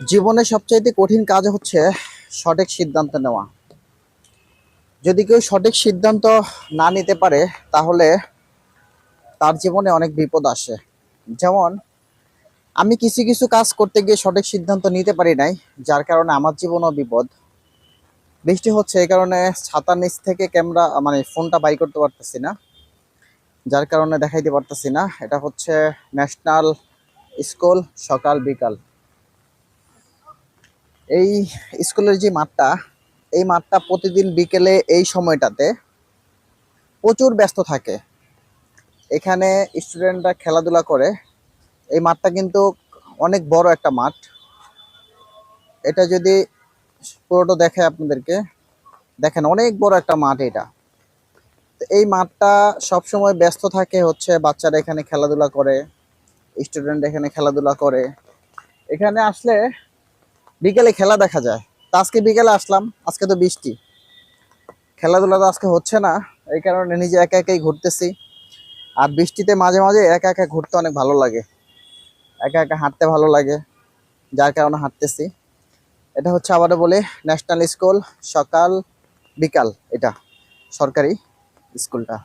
জীবনে সবচাইতে কঠিন কাজ হচ্ছে সঠিক সিদ্ধান্ত নেওয়া। যদি কেউ সঠিক সিদ্ধান্ত না নিতে পারে, তাহলে তার জীবনে অনেক বিপদ আসে। যেমন, আমি কিছু কিছু কাজ করতে গিয়ে সঠিক সিদ্ধান্ত নিতে পারি নাই, যার কারণে আমার জীবনও বিপদ। বৃষ্টি হচ্ছে এই কারণে ছাতার নিচ থেকে ক্যামেরা মানে ফোনটা বাই করতে পারতেছি না, যার কারণে দেখাইতে পারতেছি না। এটা হচ্ছে ন্যাশনাল স্কুল সকাল বিকাল এই স্কুলের যে মাঠটা, এই মাঠটা প্রতিদিন বিকেলে এই সময়টাতে প্রচুর ব্যস্ত থাকে। এখানে স্টুডেন্টরা খেলাধুলা করে। এই মাঠটা কিন্তু অনেক বড় একটা মাঠ। এটা যদি পুরোটা দেখে আপনাদেরকে, দেখেন অনেক বড় একটা মাঠ এটা। এই মাঠটা সবসময় ব্যস্ত থাকে হচ্ছে বাচ্চারা এখানে খেলাধুলা করে, স্টুডেন্ট এখানে খেলাধুলা করে। এখানে আসলে বিকেলে খেলা দেখা যায়। তো আজকে বিকেলে আসলাম, আজকে তো বৃষ্টি। খেলাধুলা তো আজকে হচ্ছে না, এই কারণে নিজে একা একাই ঘুরতেছি। আর বৃষ্টিতে মাঝে মাঝে একা একা ঘুরতে অনেক ভালো লাগে। একা একা হাঁটতে ভালো লাগে, যার কারণে হাঁটতেছি। এটা হচ্ছে আবারও বলে, ন্যাশনাল স্কুল সকাল বিকাল, এটা সরকারি স্কুলটা।